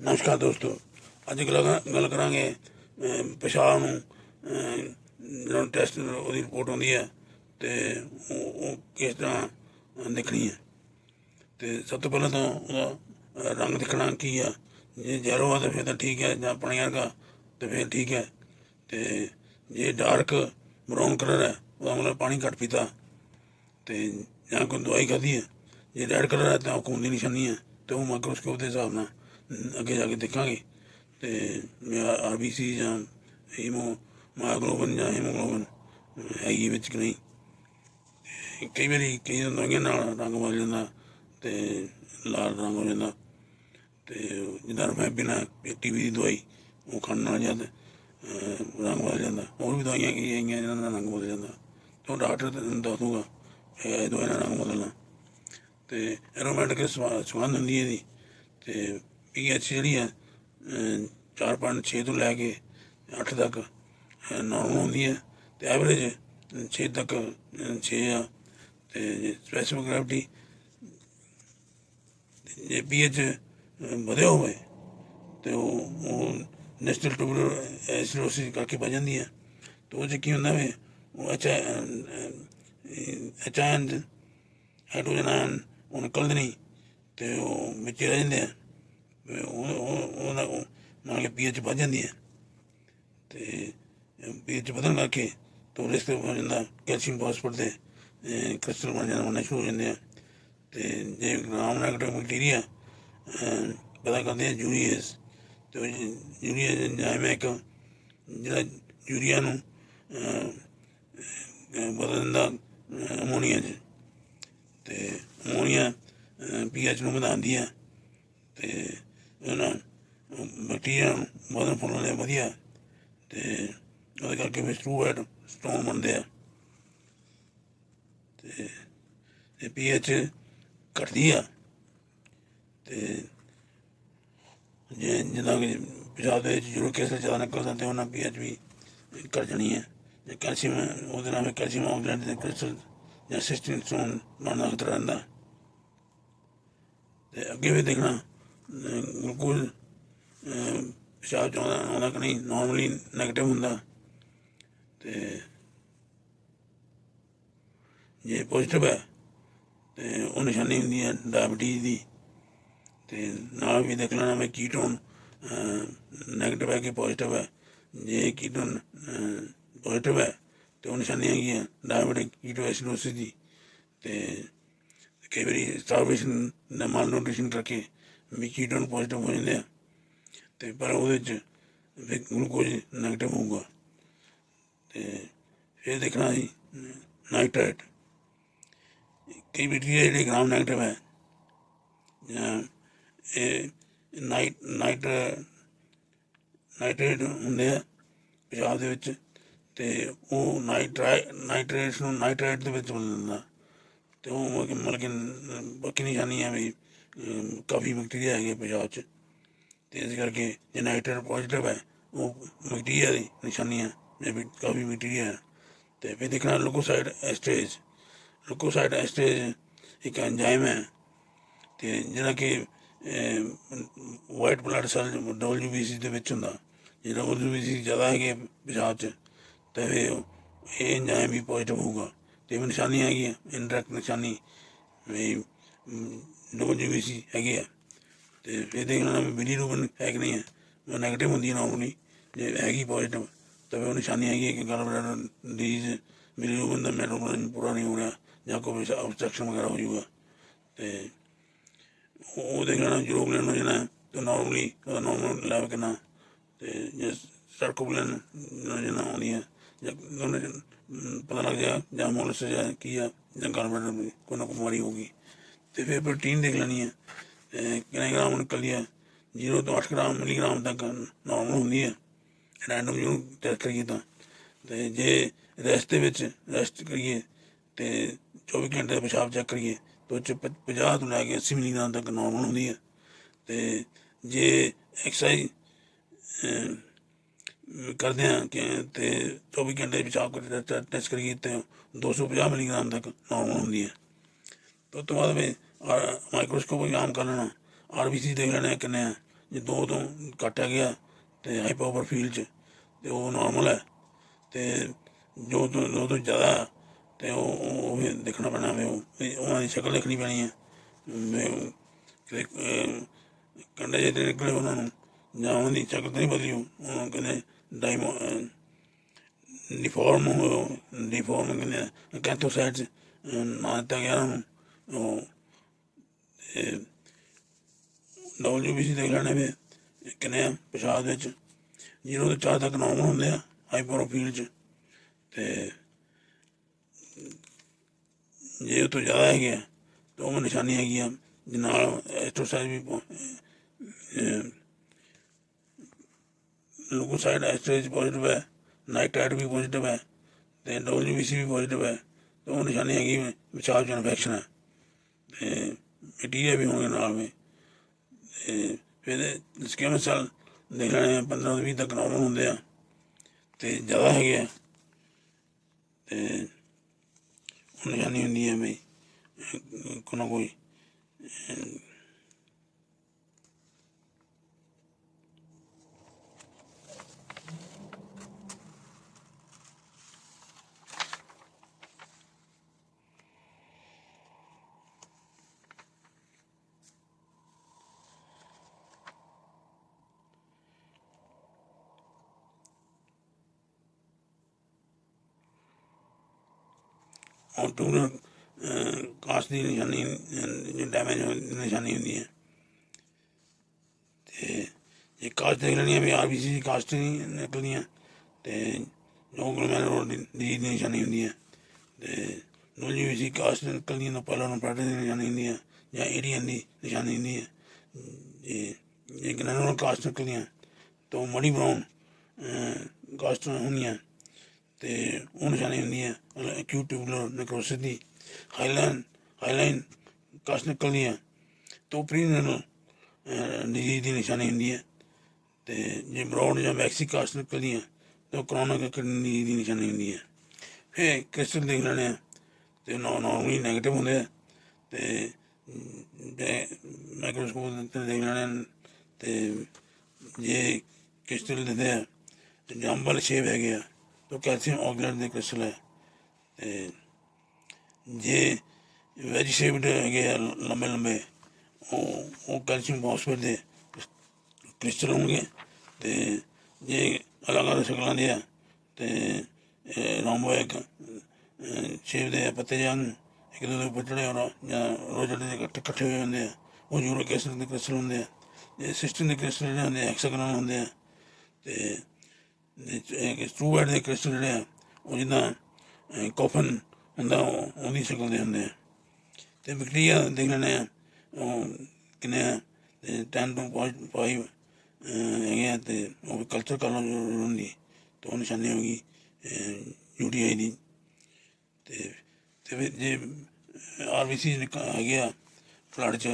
ਨਮਸਕਾਰ ਦੋਸਤੋ। ਅੱਜ ਗੱਲ ਗੱਲ ਕਰਾਂਗੇ ਪਿਸ਼ਾਬ ਨੂੰ ਅਮ, ਜਿਹੜਾ ਟੈਸਟ ਉਹਦੀ ਰਿਪੋਰਟ ਆਉਂਦੀ ਹੈ ਤੇ ਉਹ ਕਿਸ ਤਰ੍ਹਾਂ ਦੇਖਣੀ ਹੈ। ਤੇ ਸਭ ਤੋਂ ਪਹਿਲਾਂ ਤਾਂ ਉਹਦਾ ਰੰਗ ਦੇਖਣਾ ਕੀ ਆ। ਜੇ ਜ਼ੈਰੋ ਆ ਤਾਂ ਫਿਰ ਤਾਂ ਠੀਕ ਹੈ ਜਾਂ ਪਾਣੀ ਵਰਗਾ ਤੇ ਫਿਰ ਠੀਕ ਹੈ। ਤੇ ਜੇ ਡਾਰਕ ਬਰਾਊਨ ਕਲਰ ਹੈ ਉਹਦਾ ਮਤਲਬ ਪਾਣੀ ਘੱਟ ਪੀਤਾ। ਤੇ ਜਾਂ ਕੋਈ ਦਵਾਈ ਖਾਧੀ ਹੈ ਜੇ ਰੈਡ ਕਲਰ ਹੈ ਤਾਂ ਉਹ ਖੂਨ ਦੀ ਨਿਸ਼ਾਨੀ ਹੈ ਤੇ ਉਹ ਮਾਈਕਰੋਸਕੋਪ ਦੇ ਹਿਸਾਬ ਨਾਲ। ਅੱਗੇ ਜਾ ਕੇ ਦੇਖਾਂਗੇ। ਤੇ ਆਰਬੀਸੀ ਜਾਂ ਹੀਮੋ ਮਾਈਗਲੋਬਿਨ ਜਾਂ ਹੀਮੋਗਲੋਬਿਨ ਹੈਗੀ ਵਿੱਚ ਕਿ ਨਹੀਂ। ਤੇ ਕਈ ਵਾਰੀ ਕਈ ਦਵਾਈਆਂ ਨਾਲ ਰੰਗ ਬਦਲ ਜਾਂਦਾ ਤੇ ਲਾਲ ਰੰਗ ਹੋ ਜਾਂਦਾ। ਤੇ ਜਿੱਦਾਂ ਮੈਂ ਬਿਨਾ ਟੀਵੀ ਦੀ ਦਵਾਈ ਉਹ ਖਾਣ ਨਾਲ ਜਦ ਰੰਗ ਬਦਲ ਜਾਂਦਾ। ਹੋਰ ਵੀ ਦਵਾਈਆਂ ਕੀ ਹੈਗੀਆਂ ਜਿਹਨਾਂ ਨਾਲ ਰੰਗ ਬਦਲ ਜਾਂਦਾ। ਤੇ ਡਾਕਟਰ ਦੱਸ ਦੂਗਾ ਇਹ ਦਵਾਈ ਨਾਲ ਰੰਗ ਬਦਲਣਾ। ਤੇ ਐਰੋਮੈਟਿਕ ਸੁਗੰਧ ਹੁੰਦੀ ਹੈ ਇਹਦੀ। ਤੇ ਪੀਐਚ ਜਿਹੜੀ ਹੈ 4.6 ਤੋਂ ਲੈ ਕੇ 8 ਤੱਕ ਨਾਰਮਲ ਹੁੰਦੀ ਹੈ ਤੇ ਐਵਰੇਜ 6 ਤੱਕ 6 ਆ। ਤੇ ਸਪੈਸੀਫਿਕ ਗ੍ਰੈਵਿਟੀ ਜੇ ਪੀਐਚ ਵਧਿਆ ਹੋਵੇ, ਤੇ ਉਹ ਉਹ ਨੈਸਟਲ ਟੂਬਰ ਐਸਿਡੋਸਿਸ ਕਰਕੇ ਵੱਜ ਜਾਂਦੀ ਹੈ ਤੇ ਉਹ 'ਚ ਕੀ ਹੁੰਦਾ ਵੇ, ਉਹ ਅੱਛਾ ਅਚਾਨਕ ਹਾਈਡਰੋਜਨ ਆਇਨ ਉਹ ਨਿਕਲਦੇ ਨਹੀਂ ਤੇ ਉਹ ਵਿੱਚ ਰਹਿ ਜਾਂਦੇ ਆ। ਤੇ ਉਹ ਉਹ ਉਹਦਾ ਉਹ ਨਾਲ ਪੀਐਚ ਵੱਧ ਜਾਂਦੀ ਹੈ। ਤੇ ਪੀਐਚ ਵਧਣ ਕਰਕੇ ਤੋਂ ਰਿਸਕ ਹੋ ਜਾਂਦਾ ਕੈਲਸ਼ੀਅਮ ਫਾਸਫੇਟ ਦੇ ਕ੍ਰਿਸਟਲ ਬਣ ਜਾਂਦਾ ਹੋਣਾ ਸ਼ੁਰੂ ਹੋ ਜਾਂਦੇ ਆ। ਤੇ ਜੇ ਗ੍ਰਾਮ ਨੈਗੇਟਿਵ ਬੈਕਟੀਰੀਆ ਪਤਾ ਕਰਦੇ ਆ ਯੂਰੀਅਸ ਤੇ ਉਹ ਯੂਰੀਆ ਇੱਕ ਜਿਹੜਾ ਯੂਰੀਆ ਨੂੰ ਅਹ, ਅਹ, ਬਦਲ ਦਿੰਦਾ ਅਮੋਨੀਆ 'ਚ। ਤੇ ਅਮੋਨੀਆ ਪੀਐਚ ਨੂੰ ਵਧਾਉਂਦੀ ਹੈ। ਤੇ ਉਹਨਾਂ ਬੈਕਟੀਰੀਆ ਨੂੰ ਵਧਣ ਫੁੱਲਣ ਲਈ ਵਧੀਆ ਤੇ ਉਹਦੇ ਕਰਕੇ ਵੀ ਸਟੂਐਟ ਸਟੋਨ ਬਣਦੇ ਆ। ਤੇ ਇਹ ਪੀਐਚ ਘਟਦੀ ਆ। ਤੇ ਜੇ ਜਿੱਦਾਂ ਕਿ ਪਿਸ਼ਾਬ ਦੇ ਵਿੱਚ ਯੂਰਿਕ ਐਸਿਡ ਜ਼ਿਆਦਾ ਨਿਕਲ ਤੇ ਉਹਨਾਂ ਪੀਐਚ ਵੀ ਘਟ ਜਾਣੀ ਹੈ ਜੇ ਕੈਲਸ਼ੀਅਮ ਉਹਦੇ ਨਾਲ ਕੈਲਸ਼ੀਅਮ ਆਕਸਾਈਡ ਦੇ ਕ੍ਰਿਸਟਲ ਜਾਂ ਸਿਸਟਿਨ ਸਟੋਨ ਬਣਨ ਦਾ ਖਤਰਾ ਰਹਿੰਦਾ। ਤੇ ਅੱਗੇ ਵੀ ਦੇਖਣਾ ਗਲੂਕੋਜ਼ ਪਿਸ਼ਾਬ ਚ ਆਉਂਦਾ ਆਉਂਦਾ ਕਿ ਨਹੀਂ ਨਾਰਮਲੀ 네ਗੇਟਿਵ ਹੁੰਦਾ। ਤੇ ਜੇ ਪੋਜ਼ਿਟਿਵ ਹੈ, ਤੇ ਉਹ ਨਿਸ਼ਾਨੀ ਹੁੰਦੀ ਹੈ ਡਾਇਬੀਟੀਜ਼ ਦੀ। ਤੇ ਨਾਲ ਵੀ ਦੇਖ ਲੈਣਾ ਮੈਂ ਕੀਟੋਨ ਨੈਗੇਟਿਵ ਹੈ ਕਿ ਪੋਜ਼ਿਟਿਵ ਹੈ। ਜੇ ਕੀਟੋਨ ਪੋਜ਼ਿਟਿਵ ਹੈ, ਤੇ ਉਹ ਨਿਸ਼ਾਨੀ ਹੈਗੀ ਹੈ ਡਾਇਬੀਟਿਕ ਕੀਟੋਐਸਿਡੋਸਿਸ ਦੀ। ਤੇ ਕਈ ਵਾਰੀ ਸਟਾਰਵੇਸ਼ਨ ਦਾ ਮਾਲ ਨਿਊਟ੍ਰੀਸ਼ਨ ਕਰਕੇ ਵੀ ਕੀਟੋਨ ਪੋਜ਼ਿਟਿਵ ਹੋ ਜਾਂਦੇ ਆ। ਤੇ ਪਰ ਉਹਦੇ ਚ ਫਿਰ ਗਲੂਕੋਜ਼ ਨੈਗੇਟਿਵ ਹੋਊਗਾ। ਤੇ ਫਿਰ ਦੇਖਣਾ ਜੀ ਨਾਈਟ੍ਰੇਟ ਕਈ ਬੈਕਟੀਰੀਆ ਜਿਹੜੇ ਗ੍ਰਾਮ 네ਗੇਟਿਵ ਹੈ, ਜਾਂ ਇਹ ਨਾਈਟ ਨਾਈਟ ਨਾਈਟ੍ਰੇਟ ਹੁੰਦੇ ਆ ਪਿਸ਼ਾਬ ਦੇ ਵਿੱਚ, ਤੇ ਉਹ ਨਾਈਟ੍ਰਾਈਟ ਨਾਈਟ੍ਰੇਟਸ ਨੂੰ ਨਾਈਟ੍ਰੇਟ ਦੇ ਵਿੱਚ ਬਦਲ ਦਿੰਦਾ। ਤੇ ਉਹ ਮਤਲਬ ਕਿ- ਮਤਲਬ ਕਿ ਬਾਕੀ ਨਿਸ਼ਾਨੀ ਹੈ ਵੀ ਕਾਫੀ ਬੈਕਟੀਰੀਆ ਹੈਗੇ ਪੰਜਾਬ 'ਚ। ਤੇ ਇਸ ਕਰਕੇ ਜੇ ਨਾਈਟ੍ਰੇਟ ਪੋਜ਼ਿਟਿਵ ਹੈ, ਉਹ ਬੈਕਟੀਰੀਆ ਦੀ ਨਿਸ਼ਾਨੀ ਹੈ ਵੀ ਕਾਫੀ ਬੈਕਟੀਰੀਆ ਹੈ। ਤੇ ਫਿਰ ਦੇਖਣਾ ਲੂਕੋਸਾਈਡ ਐਸਟੇਜ ਲੂਕੋਸਾਈਡ ਐਸਟੇਜ ਇੱਕ ਐਂਜ਼ਾਈਮ ਹੈ। ਤੇ ਜਿਹੜਾ ਕਿ ਵਾਈਟ ਬਲੱਡ ਸੈਲ ਡਬਲਯੂਬੀਸੀ ਦੇ ਵਿੱਚ ਹੁੰਦਾ। ਜੇ ਡਬਲਯੂਬੀਸੀ ਜ਼ਿਆਦਾ ਹੈਗੇ ਪਿਸ਼ਾਬ 'ਚ, ਤੇ ਫਿਰ ਇਹ ਐਂਜ਼ਾਈਮ ਵੀ ਪੋਜ਼ਿਟਿਵ ਹੋਊਗਾ। ਤੇ ਵੀ ਨਿਸ਼ਾਨੀ ਹੈਗੀ ਹੈ ਇਨਡਾਇਰੈਕਟ ਨਿਸ਼ਾਨੀ ਵੀ ਡਬਲਯੂਬੀਸੀ ਹੈਗੀ ਆ। ਤੇ ਫਿਰ ਦੇਖਣਾ ਵੀ ਬਿਲੀਰੂਬਿਨ ਹੈ ਕਿ ਨਹੀਂ ਹੈ। ਉਹ 네ਗੇਟਿਵ ਹੁੰਦੀ ਹੈ ਨਾਰਮਲੀ ਜੇ ਹੈਗੀ ਪੋਜ਼ਿਟਿਵ ਤਾਂ ਫਿਰ ਉਹ ਨਿਸ਼ਾਨੀ ਹੈਗੀ ਹੈ ਕਿ ਗਲਬਲੈਡਰ ਡਿਜ਼ੀਜ਼ ਬਿਲੀ ਬਿਲੀਰੂਬਿਨ ਦਾ ਮੈਟਾਬੋਲਿਜ਼ਮ ਪੂਰਾ ਨਹੀਂ ਹੋ ਰਿਹਾ, ਜਾਂ ਕੋਈ ਆਬਸਟ੍ਰਕਸ਼ਨ ਵਗੈਰਾ ਹੋ ਜਾਊਗਾ। ਤੇ ਉਹ ਦੇਖਣਾ ਜਰੂਬਲਨ ਨੂੰ ਜਿਹੜਾ ਤੇ ਨਾਰਮਲੀ ਨਾਰਮਲ ਲੈਵਲ ਕਿੰਨਾ? ਤੇ ਜੇ ਸਰਕੂਬਲਨ ਜਿਹੜਾ ਆਉਂਦੀ ਹੈ, ਜਾਂ ਉਹਨੇ ਪਤਾ ਲੱਗ ਜਾ ਜਾਂ ਮੋਲਸ ਜਾਂ ਕੀ ਆ, ਜਾਂ ਗਲਬਲੈਡਰ ਕੋਈ ਨਾ ਕੋਈ ਬਿਮਾਰੀ ਹੋਊਗੀ। ਤੇ ਫਿਰ ਪ੍ਰੋਟੀਨ ਦੇਖ ਲੈਣੀ ਹੈ ਤੇ ਕਿੰਨੇ ਗ੍ਰਾਮ ਨਿਕਲਦੀ ਹੈ 0 ਤੋਂ 8 ਗ੍ਰਾਮ ਮਿਲੀਗ੍ਰਾਮ ਤੱਕ ਨਾਰਮਲ ਹੁੰਦੀ ਹੈ ਰੈਂਡਮ ਜਿਹਨੂੰ ਟੈਸਟ ਕਰੀਏ ਤਾਂ। ਤੇ ਜੇ ਰੈਸਟ ਦੇ ਵਿੱਚ ਰੈਸਟ ਕਰੀਏ ਤੇ 24 ਘੰਟੇ ਦਾ ਪਿਸ਼ਾਬ ਚੈੱਕ ਕਰੀਏ ਤਾਂ ਉਹ 'ਚ 50 ਤੋਂ ਲੈ ਕੇ 80 ਮਿਲੀਗ੍ਰਾਮ ਤੱਕ ਨਾਰਮਲ ਹੁੰਦੀ ਹੈ ਤੇ ਜੇ ਐਕਸਰਸਾਈਜ਼ ਕਰਦੇ ਹਾਂ ਕਿ ਤੇ 24 ਘੰਟੇ ਪਿਸ਼ਾਬ ਕਰ ਟੈਸਟ ਕਰੀਏ ਤੇ 250 ਮਿਲੀਗ੍ਰਾਮ ਤੱਕ ਨਾਰਮਲ ਹੁੰਦੀ ਹੈ तो ਤੋਂ ਬਾਅਦ ਵਿੱਚ ਮਾਈਕਰੋਸਕੋਪ ਆਮ ਕਰ ਲੈਣਾ। ਆਰਬੀਸੀ ਦੇਖ ਲੈਣਾ ਕਿੰਨੇ ਆ। ਜੇ ਦੋ ਤੋਂ ਘੱਟ ਹੈ ਗਿਆ ਤੇ ਹਾਈਪੋਵਰ ਫੀਲ ਚ ਤੇ ਉਹ ਨਾਰਮਲ ਹੈ। ਤੇ ਜੋ ਤੋਂ ਦੋ ਤੋਂ ਜ਼ਿਆਦਾ ਹੈ, ਤੇ ਉਹ ਉਹ ਵੀ ਦੇਖਣਾ ਪੈਣਾ ਵੀ ਉਹਨਾਂ ਦੀ ਸ਼ਕਲ ਦੇਖਣੀ ਪੈਣੀ ਹੈ ਵੀ ਉਹ ਕਿਤੇ ਕੰਡੇ ਜਿਹੇ ਨਿਕਲੇ ਉਹਨਾਂ ਨੂੰ ਜਾਂ ਉਹਨਾਂ ਦੀ ਸ਼ਕਲ ਨਹੀਂ ਬਦਲੀ ਉਹ ਉਹਨਾਂ ਕਹਿੰਦੇ ਡਾਈਮੋ ਡਿਫਾਰਮ ਡਿਫਾਰਮ ਕਹਿੰਦੇ ਕੈਂਥੋਸਾਈਟਸ ਨਾ ਦਿੱਤਾ ਗਿਆ ਉਹਨਾਂ ਨੂੰ। ਉਹ ਡਬਲਯੂਬੀਸੀ ਦੇਖ ਲੈਣੇ ਵੇ ਕਿੰਨੇ ਆ ਪਿਸ਼ਾਬ ਵਿੱਚ ਜ਼ੀਰੋ ਤੋਂ ਚਾਰ ਤੱਕ ਨਾਰਮਲ ਹੁੰਦੇ ਆ ਹਾਈਪਰੋਫੀਲ ਚ। ਤੇ ਜੇ ਉਹ ਤੋਂ ਜ਼ਿਆਦਾ ਹੈਗੇ ਆ, ਤਾਂ ਉਹ ਨਿਸ਼ਾਨੀ ਹੈਗੀ ਆ ਜਿਹਦੇ ਨਾਲ ਐਸਟ੍ਰੋਸਾਈਡ ਵੀ ਲੂਕੋਸਾਈਡ ਐਸਟ੍ਰੇਜ ਪੋਜ਼ਿਟਿਵ ਹੈ ਨਾਈਟ੍ਰਾਈਟ ਵੀ ਪੋਜ਼ਿਟਿਵ ਹੈ, ਤੇ ਡਬਲਯੂਬੀਸੀ ਵੀ ਪੋਜ਼ਿਟਿਵ ਹੈ, ਤਾਂ ਉਹ ਨਿਸ਼ਾਨੀ ਹੈਗੀ ਵਿਚਾਰ ਚ ਇਨਫੈਕਸ਼ਨ ਹੈ। ਤੇ ਮੀਡੀਆ ਵੀ ਹੋਣਗੇ ਨਾਲ ਵੀ। ਫਿਰ ਸਕੇਮ ਸੈਲ ਦੇਖ ਲੈਣੇ ਆ 15 ਤੋਂ 20 ਤੱਕ ਨਾਰਮਲ ਹੁੰਦੇ ਆ। ਤੇ ਜ਼ਿਆਦਾ ਹੈਗੇ ਆ। ਤੇ ਉਹ ਨਿਸ਼ਾਨੀ ਹੁੰਦੀ ਹੈ ਵੀ ਕੋਈ ਨਾ ਕੋਈ ਔਰ ਟੂਨਰ ਕਾਸਟ ਦੀ ਨਿਸ਼ਾਨੀ ਜੋ ਡੈਮੇਜ ਨਿਸ਼ਾਨੀ ਹੁੰਦੀ ਹੈ। ਤੇ ਇਹ ਕਾਸਟ ਨਿਕਲਣੀਆਂ ਲੈਣੀ ਵੀ ਆਰਬੀਸੀ ਦੀ ਕਾਸਟ ਨਹੀਂ ਨਿਕਲਦੀਆਂ, ਤੇ ਜੋ ਗਲੋਮੈਰੋ ਦੀ ਦੀ ਨਿਸ਼ਾਨੀ ਹੁੰਦੀ ਹੈ। ਤੇ ਨੋਜੀ ਵੀ ਸੀ ਕਾਸਟ ਨਿਕਲਦੀਆਂ ਤਾਂ ਪਹਿਲਾਂ ਨੂੰ ਪੈਟਰਨ ਨਿਸ਼ਾਨੀ ਹੁੰਦੀ ਹੈ, ਜਾਂ ਏਰੀਅਨ ਦੀ ਨਿਸ਼ਾਨੀ ਹੁੰਦੀ ਹੈ। ਜੇ ਜੇ ਗਲੋਮੈਰੋ ਕਾਸਟ ਨਿਕਲਦੀਆਂ ਤਾਂ ਮੜੀ ਬਰਾਊਨ ਕਾਸਟ ਹੁੰਦੀਆਂ। ਤੇ ਉਹ ਨਿਸ਼ਾਨੀ ਹੁੰਦੀ ਹੈ ਅਕਿਊਟ ਟਿਊਬੂਲਰ ਨੈਕਰੋਸਿਸ ਦੀ ਹਾਈਲਾਈਨ ਹਾਈਲਾਈਨ ਕਾਸਟ ਨਿਕਲਦੀ ਹੈ। ਤੋਂ ਪ੍ਰੀਨਲ ਡਿਜ਼ੀਜ਼ ਦੀ ਨਿਸ਼ਾਨੀ ਹੁੰਦੀ ਹੈ। ਤੇ ਜੇ ਬ੍ਰੌਡ ਜਾਂ ਮੈਕਸੀ ਕਾਸਟ ਨਿਕਲਦੀ ਹੈ, ਤਾਂ ਕਰੋਨਿਕ ਕਿਡਨੀ ਦੀ ਨਿਸ਼ਾਨੀ ਹੁੰਦੀ ਹੈ। ਫਿਰ ਕ੍ਰਿਸਟਲ ਦੇਖ ਲੈਣੇ ਆ ਤੇ ਨਾਰਮਲੀ 네ਗੇਟਿਵ ਹੁੰਦੇ ਆ। ਤੇ ਮਾਈਕਰੋਸਕੋਪ ਤੇ ਦੇਖ ਲੈਣੇ ਆ ਤੇ ਜੇ ਕ੍ਰਿਸਟਲ ਦਿੰਦੇ ਆ, ਤੇ ਜੰਬਲ ਸ਼ੇਪ ਹੈਗੇ ਆ। ਤਾਂ ਕੈਲਸ਼ੀਅਮ ਆਕਸਾਈਡ ਦੇ ਕ੍ਰਿਸਟਲ ਹੈ। ਤੇ ਜੇ ਵੈਜ ਸ਼ੇਪਡ ਹੈਗੇ ਆ ਲੰਬੇ ਲੰਬੇ ਉਹ ਉਹ ਕੈਲਸ਼ੀਅਮ ਫਾਸਫੇਟ ਦੇ ਕ੍ਰਿਸਟਲ ਹੋਣਗੇ। ਤੇ ਜੇ ਅਲੱਗ ਅਲੱਗ ਸ਼ਕਲਾਂ ਦੇ ਆ, ਤੇ ਰੋਮਬੋਇਕ ਸ਼ੇਪ ਦੇ ਪੱਤੇ ਜਾਂ ਇੱਕ ਦੂਜੇ ਦੇ ਉੱਪਰ ਚੜੇ ਜਾਂ ਰੋਜ਼ਟ ਦੇ ਇਕੱਠੇ ਹੋਏ ਹੁੰਦੇ ਆ। ਉਹ ਯੂਰਿਕ ਐਸਿਡ ਦੇ ਕ੍ਰਿਸਟਲ ਹੁੰਦੇ ਆ। ਜੇ ਸਿਸਟਮ ਦੇ ਕ੍ਰਿਸਟਲ ਜਿਹੜੇ ਹੁੰਦੇ ਆ ਹੈਕਸਾਗਨਲ ਹੁੰਦੇ ਆ। ਤੇ ਸਟਰੂਬੈਡ ਦੇ ਕ੍ਰਿਸਟਲ ਜਿਹੜੇ ਆ, ਉਹ ਜਿੱਦਾਂ ਕੋਫਨ ਹੁੰਦਾ, ਉਹ- ਉਹਦੀ ਸ਼ਕਲ ਦੇ ਹੁੰਦੇ ਆ। ਤੇ ਬੈਕਟੀਰੀਆ ਦੇਖ ਲੈਣੇ ਆ, ਉਹ ਕਿੰਨੇ ਆ, ਤੇ 10 ਤੋਂ 5 ਹੈਗੇ ਆ, ਤੇ ਉਹ ਕਲਚਰ ਕਰ ਲਓ ਹੁੰਦੀ ਤੇ ਉਹ ਨਿਸ਼ਾਨੀ ਹੋ ਗਈ ਯੂਟੀਆਈ ਦੀ। ਤੇ ਤੇ ਫਿਰ ਜੇ ਆਰਬੀਸੀ ਹੈਗੇ ਆ, ਫਲੱਡ ਚ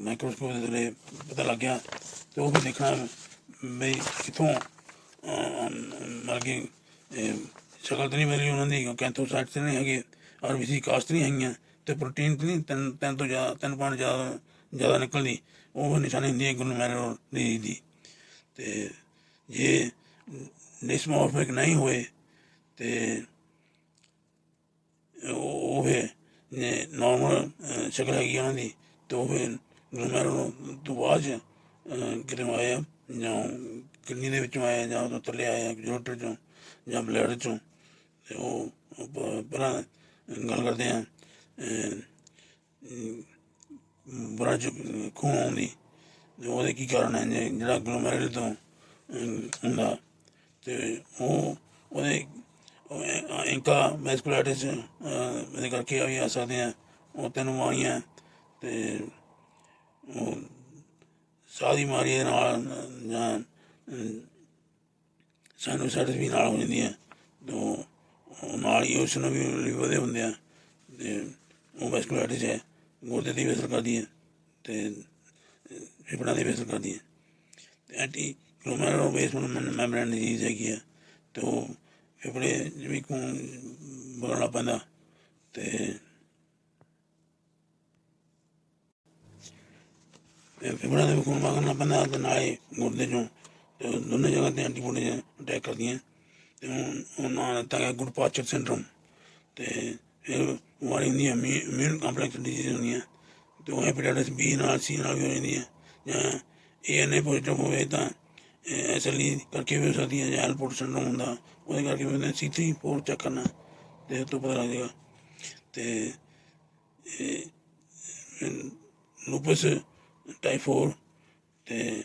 ਮਾਈਕਰੋਸਕੋਪ ਦੇ ਥੱਲੇ ਪਤਾ ਲੱਗ ਗਿਆ, ਤੇ ਉਹ ਵੀ ਦੇਖਣਾ ਵੀ ਕਿੱਥੋਂ ਮਤਲਬ ਕਿ ਸ਼ਕਲ ਤਾਂ ਨਹੀਂ ਮਿਲੀ ਉਹਨਾਂ ਦੀ ਕੈਂਥੋਸਾਈਟ ਤੇ ਨਹੀਂ ਹੈਗੇ ਆਰਬੀਸੀ ਕਾਸਟ ਨਹੀਂ ਹੈਗੀਆਂ ਤੇ ਪ੍ਰੋਟੀਨ ਤਾਂ ਨਹੀਂ ਤਿੰਨ ਤਿੰਨ ਤੋਂ ਜ਼ਿਆਦਾ ਤਿੰਨ ਪੁਆਇੰਟ ਜ਼ਿਆਦਾ ਜ਼ਿਆਦਾ ਨਿਕਲਦੀ ਉਹ ਨਿਸ਼ਾਨੀ ਹੁੰਦੀ ਹੈ ਗਲੂਮੈਰੋ ਦੀ ਦੀ ਤੇ ਜੇ ਡਿਸਮੋਰਫਿਕ ਨਹੀਂ ਹੋਏ ਤੇ ਉਹ ਉਹ ਹੈ ਨਾਰਮਲ ਸ਼ਕਲ ਹੈਗੀ ਉਹਨਾਂ ਦੀ ਤੇ ਉਹ ਫਿਰ ਤੋਂ ਬਾਅਦ 'ਚ, ਕਿਤੇ ਆਇਆ ਜਾਂ ਕਿਡਨੀ ਦੇ ਵਿੱਚੋਂ ਆਇਆ ਜਾਂ ਉਦੋਂ ਥੱਲੇ ਆਇਆ ਜੋਟਰ ਚੋਂ ਜਾਂ ਬਲੈਡਰ ਚੋਂ, ਤੇ ਉਹ ਉਹ ਪਹਿਲਾਂ ਗੱਲ ਕਰਦੇ ਆ ਬੜਾ ਖੂਨ ਆਉਂਦੀ ਤੇ ਉਹਦੇ ਕੀ ਕਾਰਨ ਹੈ? ਜਿਹੜਾ ਗਲੋਮੈਰਲ ਤੋਂ ਹੁੰਦਾ, ਤੇ ਉਹ ਉਹਦੇ ਇੰਕਾ ਮੈਸਕੂਲਾਈਟਿਸ ਇਹਦੇ ਕਰਕੇ ਵੀ ਆ ਸਕਦੇ ਆ, ਉਹ ਤੈਨੂੰ ਮਾਰੀਆਂ ਤੇ ਉਹ ਸਾਹ ਦੀ ਬਿਮਾਰੀ ਦੇ ਨਾਲ, ਜਾਂ ਸਾਨੂੰ ਸਾਡੇ ਵੀ ਨਾਲ ਹੋ ਜਾਂਦੀਆਂ ਤੋਂ ਨਾਲ ਹੀ ਉਸ ਨੂੰ ਵੀ ਵੀ ਵਧੇ ਹੁੰਦੇ ਆ। ਤੇ ਉਹ ਵੈਸਕੂਲਾਈਟਿਸ ਹੈ ਗੁਰਦੇ ਦੀ ਵੀ ਅਸਰ ਕਰਦੀ ਹੈ, ਤੇ ਫੇਫੜਿਆਂ ਦੀ ਵੀ ਅਸਰ ਕਰਦੀ ਹੈ। ਤੇ anti glomerular basement membrane disease ਹੈਗੀ ਹੈ ਤੇ ਫੇਫੜੇ ਜਿਵੇਂ ਖੂਨ ਬਗੜਨਾ ਪੈਂਦਾ, ਤੇ ਫਿਬਰਾਂ ਦੇ ਵੀ ਖੂਨ ਵਗਣਾ ਪੈਂਦਾ ਤੇ ਨਾਲੇ ਗੁਰਦੇ ਚੋਂ ਤੇ ਦੋਨੇ ਜਗ੍ਹਾ ਤੇ ਐਂਟੀਬੋਡੀ ਅਟੈਕ ਕਰਦੀਆਂ। ਤੇ ਹੁਣ ਉਹ ਨਾਂ ਦਿੱਤਾ ਗਿਆ ਗੁਡਪਾਚਰ ਸਿੰਡਰੋਮ ਤੇ ਫਿਰ ਵਾਰੀ ਹੁੰਦੀ ਹੈ ਇਮਿਊਨ ਕੰਪਲੈਕਸ ਡਿਜ਼ੀਜ਼ ਹੁੰਦੀਆਂ ਤੇ ਉਹ ਹੈਪੇਟਾਈਟਸ ਬੀ ਨਾਲ ਸੀ ਨਾਲ ਵੀ ਹੋ ਜਾਂਦੀ ਹੈ। ਜਾਂ ਏਐਨਏ ਪੋਜ਼ਿਟਿਵ ਹੋਵੇ ਤਾਂ ਐਸਐਲਈ ਕਰਕੇ ਵੀ ਹੋ ਸਕਦੀ ਹੈ, ਜਾਂ ਐਲਪੋਰਟ ਸਿੰਡਰੋਮ ਹੁੰਦਾ, ਉਹਦੇ ਕਰਕੇ ਵੀ ਹੁੰਦਾ ਸੀ3 4 ਚੈੱਕ ਕਰਨਾ, ਤੇ ਉਹ ਤੋਂ ਪਤਾ ਲੱਗ ਜਾਏਗਾ। ਤੇ ਲੂਪਸ ਟਾਈਫੋਰ 4 ਤੇ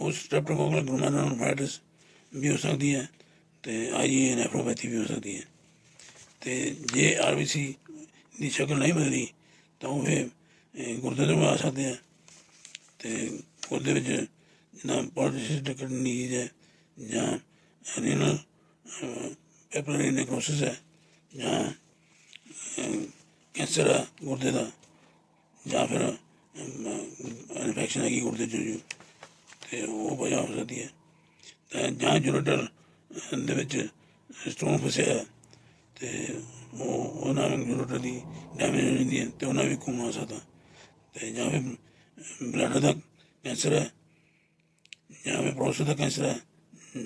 ਉਸ ਸਟ੍ਰੈਪਟੋਕੋਕਲ ਗਲੋਮਰੁਲੋਨੇਫਰਾਈਟਿਸ ਵੀ ਹੋ ਸਕਦੀ ਹੈ ਤੇ ਆਈਜੀ ਨੈਫਰੋਪੈਥੀ ਵੀ ਹੋ ਸਕਦੀ ਹੈ। ਤੇ ਜੇ ਆਰਬੀਸੀ ਦੀ ਸ਼ਕਲ ਨਹੀਂ ਬਦਲੀ ਤਾਂ ਉਹ ਫਿਰ ਅਹ, ਗੁਰਦੇ ਤੋਂ ਆ ਸਕਦੇ ਆ ਤੇ ਗੁਰਦੇ ਵਿੱਚ ਜਿੱਦਾਂ ਪੋਲੀਸਿਸਟਿਕ ਡਿਜ਼ੀਜ਼ ਹੈ ਜਾਂ ਰੀਨਲ ਪੈਪਲਰੀ ਨੈਕਰੋਸਿਸ ਹੈ ਜਾਂ ਕੈਂਸਰ ਹੈ ਗੁਰਦੇ ਦਾ ਜਾਂ ਫਿਰ ਇਨਫੈਕਸ਼ਨ ਹੈਗੀ ਗੁਰਦੇ ਚ ਜੋ, ਤੇ ਉਹ ਵਜ੍ਹਾ ਹੋ ਸਕਦੀ ਹੈ। ਤਾਂ ਜਾਂ ਜੁਰਟਲ ਦੇ ਵਿੱਚ ਸਟੋਨ ਫਸਿਆ ਹੈ ਤੇ ਉਹ, ਉਹਨਾਂ ਨੂੰ ਜੁਰਟਲ ਦੀ ਡੈਮੇਜ ਹੋ ਜਾਂਦੀ ਹੈ, ਤੇ ਉਹਨਾਂ ਵੀ ਖੂਨ ਆ ਸਕਦਾ। ਤੇ ਜਾਂ ਫਿਰ ਬਲੱਡ ਦਾ ਕੈਂਸਰ ਹੈ, ਜਾਂ ਫਿਰ ਪ੍ਰੋਸਟੇਟ ਦਾ ਕੈਂਸਰ ਹੈ,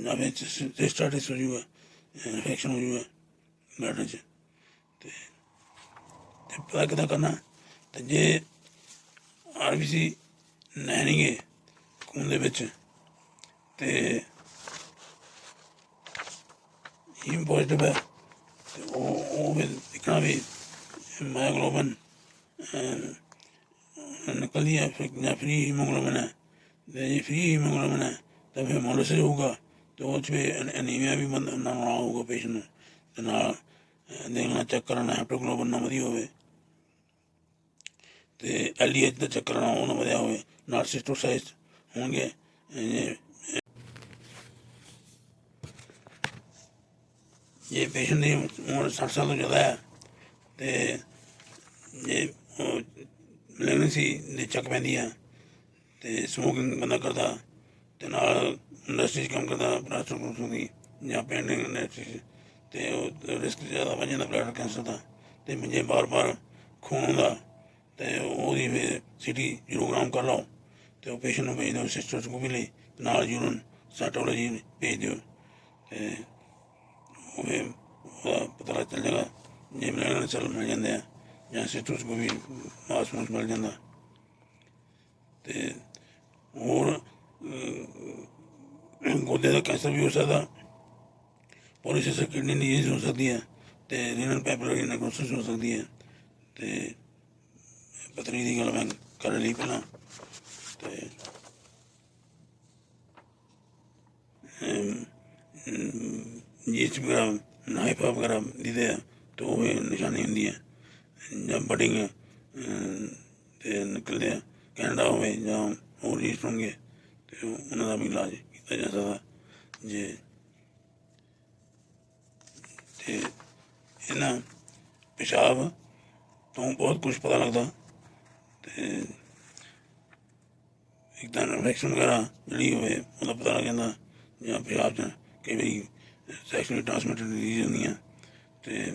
ਜਾਂ ਫਿਰ ਸਿਸਟਾਟਿਸ ਹੋ ਜੂਗਾ ਇਨਫੈਕਸ਼ਨ ਹੋ ਜੂਗਾ ਬਲੱਡ 'ਚ। ਤੇ ਤੇ ਪਤਾ ਕਿੱਦਾਂ ਕਰਨਾ ਤੇ ਜੇ ਆਰਬੀਸੀ ਨਹਿਣਗੇ ਖੂਨ ਦੇ ਵਿੱਚ, ਤੇ ਹੀਮ ਪੋਜ਼ਿਟਿਵ ਹੈ, ਤੇ ਉਹ ਉਹ ਵੀ ਦੇਖਣਾ ਵੀ ਮਾਇਓਗਲੋਬਨ ਨਿਕਲਦੀ ਹੈ, ਫਿਰ ਜਾਂ ਫ੍ਰੀ ਹੀਮੋਗਲੋਬਨ ਹੈ, ਤੇ ਜੇ ਫ੍ਰੀ ਹੀਮੋਗਲੋਬਨ ਹੈ, ਤਾਂ ਫਿਰ ਮੋਲਸਿਸ ਹੋਊਗਾ, ਤੇ ਉਹ 'ਚ ਵੀ ਅਨੀਮੀਆ ਵੀ ਬੰਦ ਨਾ ਹੋਊਗਾ ਪੇਸ਼ੈਂਟ ਨੂੰ, ਤੇ ਨਾਲ ਦੇਖਣਾ, ਚੈੱਕ ਕਰਨਾ ਹੈਪਟੋਗਲੋਬਨ ਨਾ ਵਧੀ ਹੋਵੇ ਤੇ ਐਲਡੀਐਚ ਦਾ ਚੱਕਰ ਕਰਨਾ ਉਹ ਵਧਿਆ ਹੋਵੇ ਨਾਲ ਸਿਸਟੋਸਾਈਟ ਹੋਣਗੇ ਅਹ, ਜੇ ਪੇਸ਼ੈਂਟ ਦੀ ਉਮਰ 60 ਸਾਲ ਤੋਂ ਜ਼ਿਆਦਾ ਹੈ ਤੇ ਜੇ ਮੈਗਨੇਸੀ ਦੇ ਚੱਕ ਪੈਂਦੀ ਆ ਤੇ ਸਮੋਕਿੰਗ ਬੰਦਾ ਕਰਦਾ ਤੇ ਨਾਲ ਇੰਡਸਟਰੀ 'ਚ ਕੰਮ ਕਰਦਾ ਪਲਾਸਟਿਕ ਦੀ ਜਾਂ ਪੈਂਡਿੰਗ ਇੰਡਸਟਰੀ 'ਚ ਤੇ ਉਹ ਰਿਸਕ ਜ਼ਿਆਦਾ ਵੱਧ ਜਾਂਦਾ ਬਲੱਡ ਕੈਂਸਰ ਦਾ ਤੇ ਜੇ ਬਾਰ-ਬਾਰ ਖੂਨ ਦਾ ਤੇ ਉਹਦੀ ਫਿਰ ਸਿਟੀ ਯੂਰੋਗ੍ਰਾਮ ਕਰ ਲਓ ਤੇ ਉਹ ਪੇਸ਼ੈਂਟ ਨੂੰ ਭੇਜ ਦਿਓ ਸਿਸਟਰਸ ਨੂੰ ਵੀ ਲਈ ਤੇ ਨਾਲ ਯੂਰਨ ਸਾਈਟੋਲੋਜੀ ਭੇਜ ਦਿਓ। ਤੇ ਉਹ ਫਿਰ ਉਹਦਾ ਪਤਾ ਚੱਲ ਜਾਏਗਾ ਜੇ ਬਲੈਂਡ ਸੈੱਲ ਮਿਲ ਜਾਂਦੇ ਆ ਜਾਂ ਸਿਸਟਰਸ ਕੋ ਵੀ ਮਾਸ ਮਿਲ ਜਾਂਦਾ। ਤੇ ਹੋਰ ਅਹ, ਦਾ ਕੈਂਸਰ ਵੀ ਹੋ ਸਕਦਾ ਪੋਲੀਸਿਸਟਿਕ ਕਿਡਨੀ ਡਿਜ਼ੀਜ਼ ਹੋ ਸਕਦੀ ਹੈ ਤੇ ਰੀਨਲ ਪੈਪਿਲਰੀ ਨੈਕਰੋਸਿਸ ਹੋ ਸਕਦੀ ਹੈ ਤੇ ਪਤਨੀ ਦੀ ਗੱਲ ਮੈਂ ਕਰ ਲਈ ਪਹਿਲਾਂ। ਤੇ ਜਿਸ ਵਗੈਰਾ ਨਾਈਫ ਵਗੈਰਾ ਦਿਦੇ ਆ, ਤੇ ਉਹ ਵੀ ਨਿਸ਼ਾਨੀ ਹੁੰਦੀ ਹੈ ਜਾਂ ਬਡਿੰਗ ਤੇ ਨਿਕਲਦੇ ਆ। ਕੈਨੇਡਾ ਹੋਵੇ ਜਾਂ ਹੋਰ ਰੀਸ ਹੋਣਗੇ ਤੇ ਉਹਨਾਂ ਦਾ ਵੀ ਇਲਾਜ ਕੀਤਾ ਜਾ ਸਕਦਾ। ਜੇ, ਤੇ ਇਹਨਾਂ ਪਿਸ਼ਾਬ ਤੋਂ ਬਹੁਤ ਕੁਝ ਪਤਾ ਲੱਗਦਾ। ਤੇ ਇੱਕ ਤਾਂ ਇਨਫੈਕਸ਼ਨ ਵਗੈਰਾ ਜਿਹੜੀ ਹੋਵੇ, ਉਹਦਾ ਪਤਾ ਲੱਗ ਜਾਂਦਾ ਜਾਂ ਪਿਸ਼ਾਬ ਚ ਕਈ ਵਾਰੀ ਸੈਕਸ਼ੂਅਲੀ ਟ੍ਰਾਂਸਮਿਟਡ ਡਿਜ਼ੀਜ਼ ਹੁੰਦੀਆਂ ਤੇ